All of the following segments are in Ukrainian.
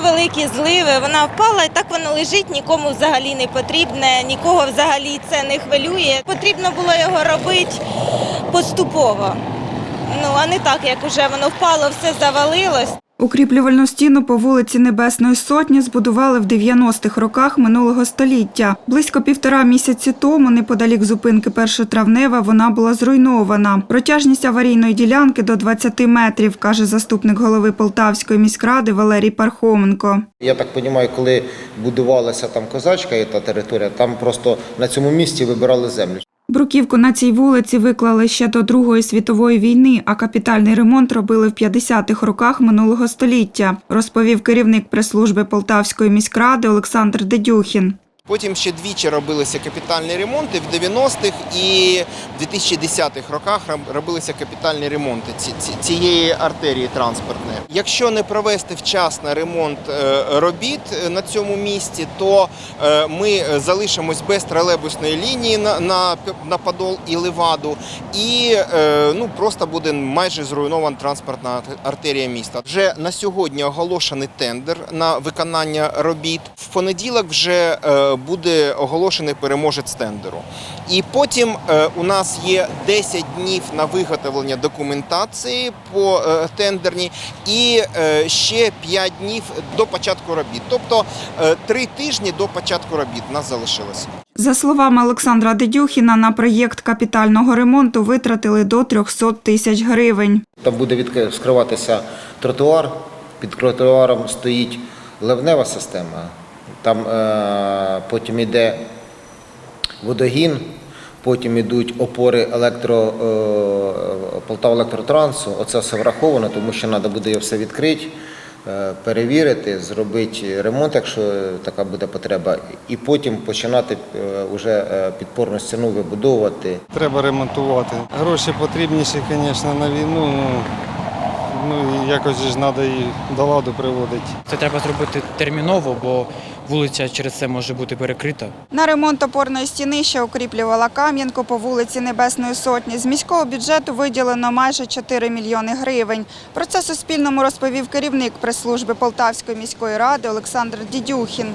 великі зливи, вона впала і так воно лежить, нікому взагалі не потрібне, нікого взагалі це не хвилює. Потрібно було його робити поступово. Ну, а не так, як уже воно впало, все завалилось. Укріплювальну стіну по вулиці Небесної Сотні збудували в 90-х роках минулого століття. Близько півтора місяці тому, неподалік зупинки Першотравнева, вона була зруйнована. Протяжність аварійної ділянки до 20 метрів, каже заступник голови Полтавської міськради Валерій Пархоменко. Я так розумію, коли будувалася там козачка і та територія, там просто на цьому місці вибирали землю. Бруківку на цій вулиці виклали ще до Другої світової війни, а капітальний ремонт робили в 50-х роках минулого століття, розповів керівник прес-служби Полтавської міськради Олександр Дедюхін. Потім ще двічі робилися капітальні ремонти в 90-х і в 2010-х роках робилися капітальні ремонти ці- ці- цієї артерії транспортної. Якщо не провести вчасно ремонт е, робіт е, на цьому місці, то е, ми залишимось без тролейбусної лінії на, на, Подол і Леваду, і ну, просто буде майже зруйнована транспортна артерія міста. Вже на сьогодні оголошений тендер на виконання робіт. В понеділок вже буде оголошений переможець тендеру. І потім е, у нас є 10 днів на виготовлення документації по е, тендерній і е, ще 5 днів до початку робіт. Тобто 3 тижні до початку робіт нас залишилося. За словами Олександра Дедюхіна, на проєкт капітального ремонту витратили до 300 тисяч гривень. Там буде вскриватися тротуар. Під тротуаром стоїть ливнева система. Там е, потім йде водогін, потім йдуть опори електро, е, Полтава електротрансу. Оце все враховано, тому що треба буде все відкрити, е, перевірити, зробити ремонт, якщо така буде потреба, і потім починати е, уже е, підпорну стіну вибудовувати. Треба ремонтувати. Гроші потрібніші, звісно, на війну. Ну, якось ж треба і до ладу приводити. Це треба зробити терміново, бо вулиця через це може бути перекрита. На ремонт опорної стіни, що укріплювала Кам'янку по вулиці Небесної Сотні, з міського бюджету виділено майже 4 мільйони гривень. Про це Суспільному розповів керівник прес-служби Полтавської міської ради Олександр Дідюхін.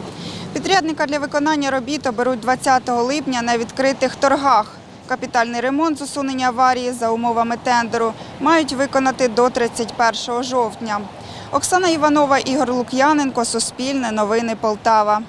Підрядника для виконання робіт оберуть 20 липня на відкритих торгах. Капітальний ремонт з усунення аварії за умовами тендеру мають виконати до 31 жовтня. Оксана Іванова, Ігор Лук'яненко, Суспільне, Новини Полтава.